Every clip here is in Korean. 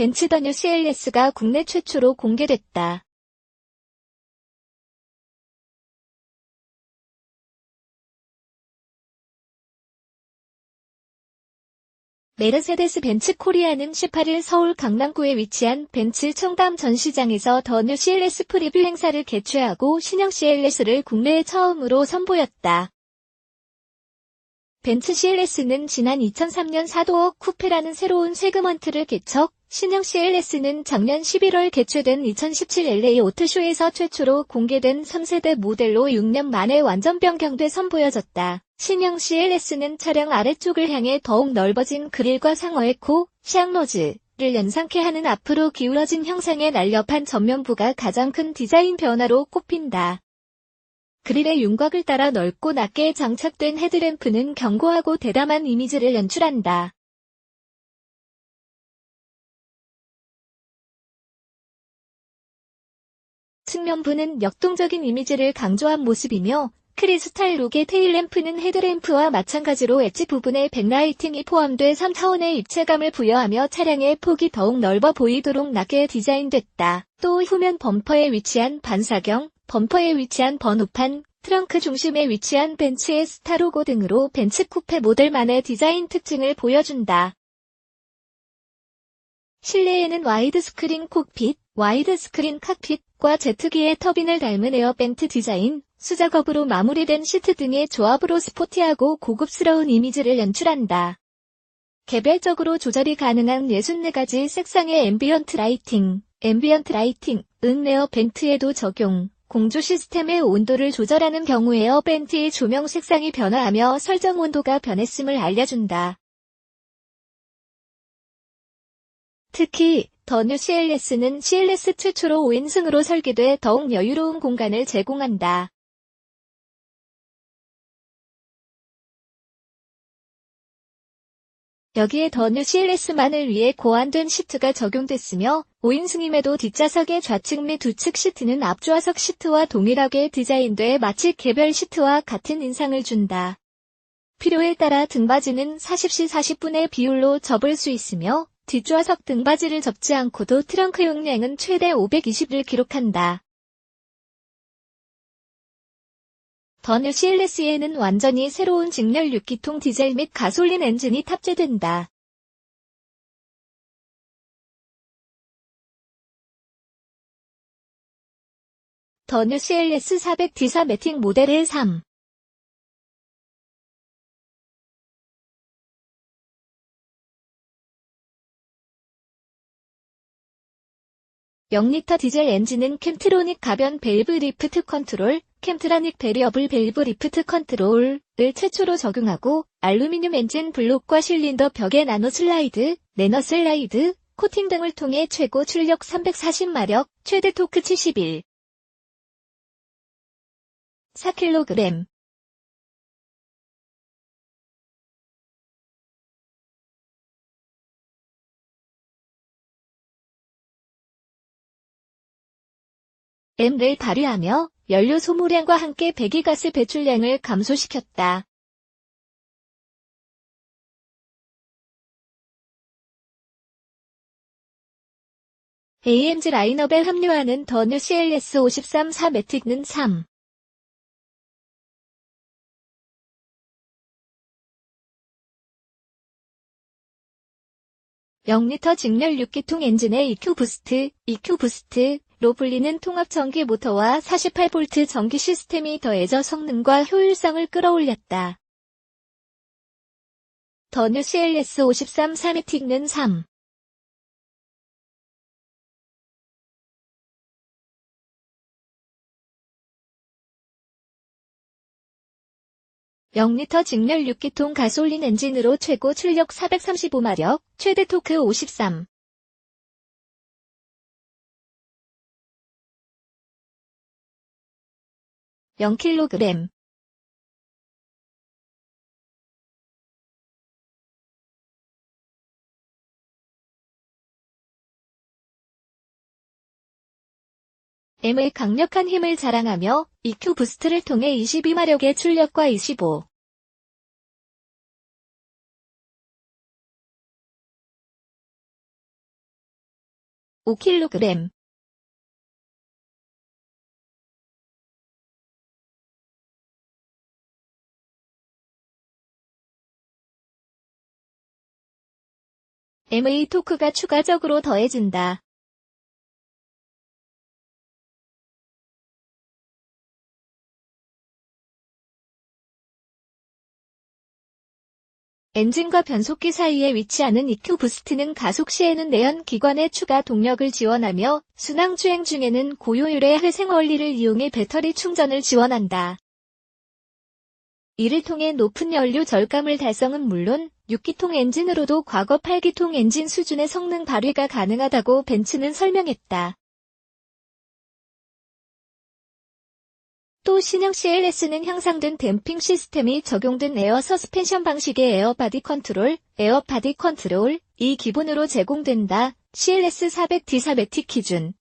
벤츠 더뉴 CLS가 국내 최초로 공개됐다. 메르세데스 벤츠 코리아는 18일 서울 강남구에 위치한 벤츠 청담 전시장에서 더 뉴 CLS 프리뷰 행사를 개최하고 신형 CLS를 국내에 처음으로 선보였다. 벤츠 CLS는 지난 2003년 사도어 쿠페라는 새로운 세그먼트를 개척, 신형 CLS는 작년 11월 개최된 2017 LA 오토쇼에서 최초로 공개된 3세대 모델로 6년 만에 완전 변경돼 선보여졌다. 신형 CLS는 차량 아래쪽을 향해 더욱 넓어진 그릴과 상어의 코, 샹로즈 를 연상케 하는 앞으로 기울어진 형상의 날렵한 전면부가 가장 큰 디자인 변화로 꼽힌다. 그릴의 윤곽을 따라 넓고 낮게 장착된 헤드램프는 견고하고 대담한 이미지를 연출한다. 측면부는 역동적인 이미지를 강조한 모습이며 크리스탈 룩의 테일램프는 헤드램프와 마찬가지로 엣지 부분에 백라이팅이 포함돼 3차원의 입체감을 부여하며 차량의 폭이 더욱 넓어 보이도록 낮게 디자인됐다. 또 후면 범퍼에 위치한 반사경, 범퍼에 위치한 번호판, 트렁크 중심에 위치한 벤츠의 스타로고 등으로 벤츠 쿠페 모델만의 디자인 특징을 보여준다. 실내에는 와이드 스크린 콕핏, 와이드 스크린 칵핏과 제트기의 터빈을 닮은 에어벤트 디자인, 수작업으로 마무리된 시트 등의 조합으로 스포티하고 고급스러운 이미지를 연출한다. 개별적으로 조절이 가능한 64가지 색상의 앰비언트 라이팅, 앰비언트 라이팅, 은 에어벤트에도 적용, 공조 시스템의 온도를 조절하는 경우 에어벤트의 조명 색상이 변화하며 설정 온도가 변했음을 알려준다. 특히 더뉴 CLS는 CLS 최초로 5인승으로 설계돼 더욱 여유로운 공간을 제공한다. 여기에 더뉴 CLS만을 위해 고안된 시트가 적용됐으며 5인승임에도 뒷좌석의 좌측 및 우측 시트는 앞좌석 시트와 동일하게 디자인돼 마치 개별 시트와 같은 인상을 준다. 필요에 따라 등받이는 40시 40분의 비율로 접을 수 있으며 뒷좌석 등받이를 접지 않고도 트렁크 용량은 최대 520을 기록한다. 더뉴 CLS에는 완전히 새로운 직렬 6기통 디젤 및 가솔린 엔진이 탑재된다. 더뉴 CLS 400D4 매틱 모델의 3 0리터 디젤 엔진은 캠트로닉 가변 밸브 리프트 컨트롤, 캠트라닉 베리어블 밸브 리프트 컨트롤을 최초로 적용하고 알루미늄 엔진 블록과 실린더 벽의 나노 슬라이드, 내너 슬라이드, 코팅 등을 통해 최고 출력 340마력, 최대 토크 71, 4kg, M를 발휘하며 연료 소모량과 함께 배기가스 배출량을 감소시켰다. AMG 라인업에 합류하는 더뉴 CLS 53 4 매틱는 3. (0리터) 직렬 6기통 엔진의 EQ 부스트, EQ 부스트, 로 불리는 통합 전기 모터와 48V 전기 시스템이 더해져 성능과 효율성을 끌어올렸다. 더뉴 CLS 53 3미틱는 3. (0리터) 직렬 6기통 가솔린 엔진으로 최고 출력 435마력, 최대 토크 53. 0kg M의 강력한 힘을 자랑하며 EQ 부스트를 통해 22마력의 출력과 25, 5kg MA 토크가 추가적으로 더해진다. 엔진과 변속기 사이에 위치하는 EQ 부스트는 가속 시에는 내연 기관의 추가 동력을 지원하며 순항 주행 중에는 고효율의 회생 원리를 이용해 배터리 충전을 지원한다. 이를 통해 높은 연료 절감을 달성은 물론 6기통 엔진으로도 과거 8기통 엔진 수준의 성능 발휘가 가능하다고 벤츠는 설명했다. 또 신형 CLS는 향상된 댐핑 시스템이 적용된 에어 서스펜션 방식의 에어 바디 컨트롤, 에어 바디 컨트롤, 이 기본으로 제공된다. CLS 400D 4매틱 기준.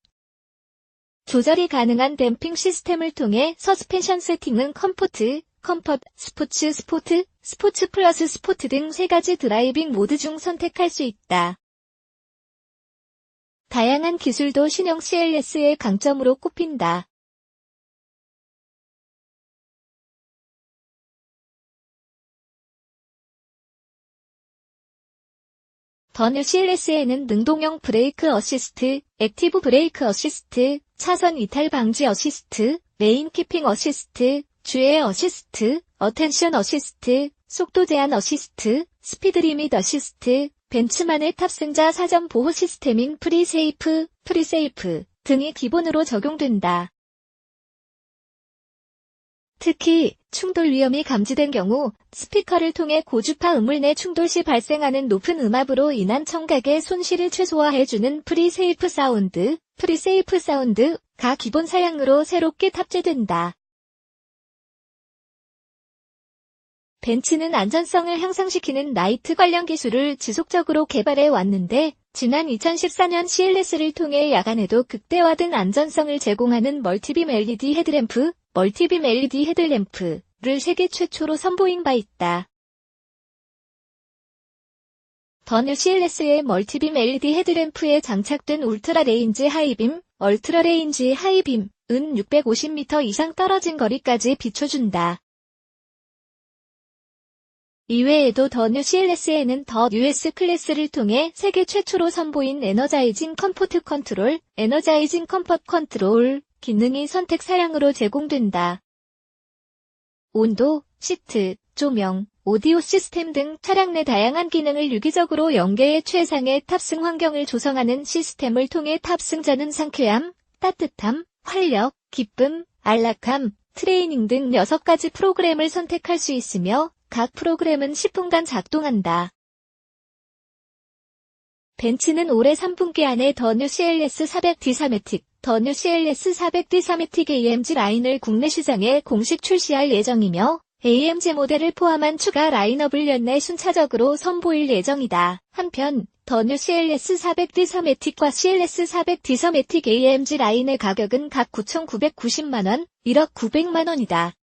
조절이 가능한 댐핑 시스템을 통해 서스펜션 세팅은 컴포트, 컴퍼트, 스포츠, 스포트, 스포츠 플러스 스포트 등 세 가지 드라이빙 모드 중 선택할 수 있다. 다양한 기술도 신형 CLS의 강점으로 꼽힌다. 더뉴 CLS에는 능동형 브레이크 어시스트, 액티브 브레이크 어시스트, 차선 이탈 방지 어시스트, 레인 키핑 어시스트, 주의 어시스트, 어텐션 어시스트, 속도 제한 어시스트, 스피드 리밋 어시스트, 벤츠만의 탑승자 사전 보호 시스템인 프리세이프, 프리세이프 등이 기본으로 적용된다. 특히 충돌 위험이 감지된 경우 스피커를 통해 고주파 음을 내 충돌 시 발생하는 높은 음압으로 인한 청각의 손실을 최소화해주는 프리세이프 사운드, 프리세이프 사운드가 기본 사양으로 새롭게 탑재된다. 벤츠는 안전성을 향상시키는 나이트 관련 기술을 지속적으로 개발해 왔는데 지난 2014년 CLS를 통해 야간에도 극대화된 안전성을 제공하는 멀티빔 LED 헤드램프, 멀티빔 LED 헤드램프를 세계 최초로 선보인 바 있다. 더뉴 CLS의 멀티빔 LED 헤드램프에 장착된 울트라 레인지 하이빔, 얼트라 레인지 하이빔은 650m 이상 떨어진 거리까지 비춰준다. 이외에도 더 뉴 CLS에는 더 US 클래스를 통해 세계 최초로 선보인 에너자이징 컴포트 컨트롤, 에너자이징 컴포트 컨트롤 기능이 선택 사양으로 제공된다. 온도, 시트, 조명, 오디오 시스템 등 차량 내 다양한 기능을 유기적으로 연계해 최상의 탑승 환경을 조성하는 시스템을 통해 탑승자는 상쾌함, 따뜻함, 활력, 기쁨, 안락함, 트레이닝 등 6가지 프로그램을 선택할 수 있으며 각 프로그램은 10분간 작동한다. 벤츠는 올해 3분기 안에 더 뉴 CLS 400D 3매틱, 더 뉴 CLS 400D 3매틱 AMG 라인을 국내 시장에 공식 출시할 예정이며 AMG 모델을 포함한 추가 라인업을 연내 순차적으로 선보일 예정이다. 한편 더 뉴 CLS 400D 3매틱과 CLS 400D 3매틱 AMG 라인의 가격은 각 9,990만원, 1억 900만원이다.